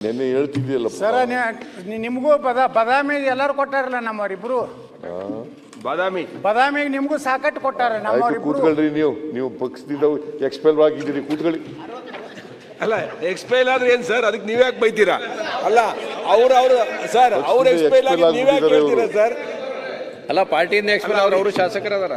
ನೆನ್ನೆ ಹೇಳ್ತಿದ್ಯಲ್ಲ ಸರ ನೀ- ನಿಮಗೂ ಬದ ಬದಾಮಿಗೆ ಎಲ್ಲರೂ ಕೊಟ್ಟಾರಲ್ಲ ನಮ್ಮವರಿಬ್ರು? ಬಾದಾಮಿ. ಬದಾಮಿಗೆ ನಿಮಗೂ ಸಾಕಟ್ಟು ಕೊಟ್ಟಾರ ಆಯ್ತು ನಮ್ಮವರಿಬ್ರು. ಕೂತ್ಕೊಳ್ರಿ ನೀವು. ನೀವು ಪಕ್ಷದಿಂದ ಎಕ್ಸ್ಪೆಲ್ ಆಗಿದ್ದೀರಿ ಕೂತ್ಕೊಳ್ಳಿ. ಅಲ್ಲ ಎಕ್ಸ್ಪೈಲ್ ಆದ್ರೆ ಏನ್ ಸರ್? ಅದಕ್ಕೆ ನೀವ್ಯಾಕೆ ಬೈತೀರಾ? ಅಲ್ಲ ಅವ್ರ ಅವ್ರ ಸರ್ ಅವ್ರ ಎಕ್ಸ್ಪೈಲ್ ಆಗಿ ನೀವು ಯಾಕೆ ಹೇಳ್ತೀರಾ ಸರ್? ಅಲ್ಲ ಪಾರ್ಟಿಯಿಂದ ಎಕ್ಸ್ಪೈರ್ ಅವ್ರು ಅವರು ಶಾಸಕರದಾರ.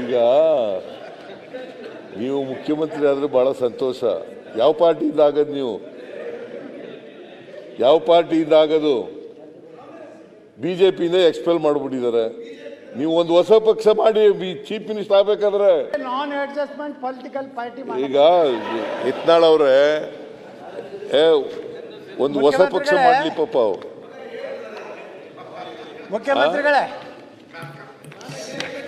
ಈಗ ನೀವು ಮುಖ್ಯಮಂತ್ರಿ ಆದ್ರೆ ಬಹಳ ಸಂತೋಷ. ಯಾವ ಪಾರ್ಟಿಯಿಂದ ಆಗದು ನೀವು? ಯಾವ ಪಾರ್ಟಿಯಿಂದ ಆಗದು ಪಿಯಿಂದ ಎಕ್ಸ್ಪೆಲ್ ಮಾಡಿಬಿಟ್ಟಿದ್ದಾರೆ. ನೀವು ಒಂದು ಹೊಸ ಪಕ್ಷ ಮಾಡಿ ಚೀಫ್ ಮಿನಿಸ್ಟರ್ ಆಗ್ಬೇಕಾದ್ರೆ. ನಾನ್ ಅಡ್ಜಸ್ಟ್ಮೆಂಟ್ ಪೊಲಿಟಿಕಲ್ ಪಾರ್ಟಿ ಈಗ ಇತ್ನಾಳ್ ಅವರೇ ಏ ಒಂದು ಹೊಸ ಪಕ್ಷ ಮಾಡಲಿ ಮಾಡ್ಲಿ ಪಾಪ ಅವ್ರು. ಮುಖ್ಯಮಂತ್ರಿಗಳೇ.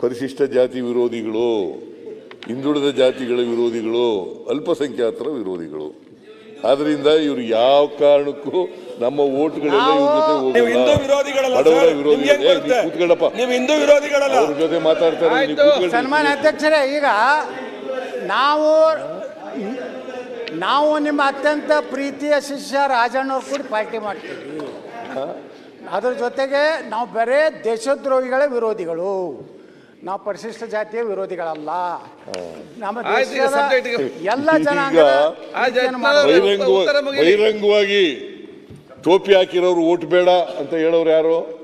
ಪರಿಶಿಷ್ಟ ಜಾತಿ ವಿರೋಧಿಗಳು ಹಿಂದುಳಿದ ಜಾತಿಗಳ ವಿರೋಧಿಗಳು ಅಲ್ಪಸಂಖ್ಯಾತರ ವಿರೋಧಿಗಳು. ಆದ್ರಿಂದ ಇವರು ಯಾವ ಕಾರಣಕ್ಕೂ ನಮ್ಮ ಓಟ್ಗಳೆಲ್ಲ ಇವ್ರ ಜೊತೆ ಹೋಗಲ್ಲ. ಬಡವರ ಕೂತ್ಕೊಳ್ಳಪ್ಪ. ನೀವು ಹಿಂದೂ ವಿರೋಧಿಗಳಲ್ಲ. ಅವ್ರ ಮಾತಾಡ್ತಾರೆ ನೀವು ಆಯ್ತು. ಕೂತ್ಕೊಳ್ಳಿ. ಸನ್ಮಾನ್ಯ ಅಧ್ಯಕ್ಷರೇ ಈಗ ನಾವು ನಾವು ನಿಮ್ಮ ಅತ್ಯಂತ ಪ್ರೀತಿಯ ಶಿಷ್ಯ ರಾಜಣ್ಣವ್ರು ಕೂಡ ಪಾರ್ಟಿ ಮಾಡ್ತೀವಿ. ಅದ್ರ ಜೊತೆಗೆ ನಾವು ಬರೇ ದೇಶದ್ರೋಹಿಗಳ ವಿರೋಧಿಗಳು. ನಾವು ಪರಿಶಿಷ್ಟ ಜಾತಿಯ ವಿರೋಧಿಗಳಲ್ಲ ನಮ್ಮ ಆಯ್ತು, ಈಗ ದೇಶದ subject ಗೆ- ಎಲ್ಲ ಜನಾಂಗವಾಗಿ ಜನಾಂಗದ ಆಯ್ತು, ಪ್ರೀತಿಯನ್ನು ಆಯ್ತು. ಮಾಡ್ಬೇಕು. ಬಹಿರಂಗವಾಗಿ ಉತ್ತರ ಮುಗಿಲಿ. ಬಹಿರಂಗವಾಗಿ ಟೋಪಿ ಹಾಕಿರೋರು ಓಟ್ ಬೇಡ ಅಂತ ಹೇಳೋರು ಯಾರು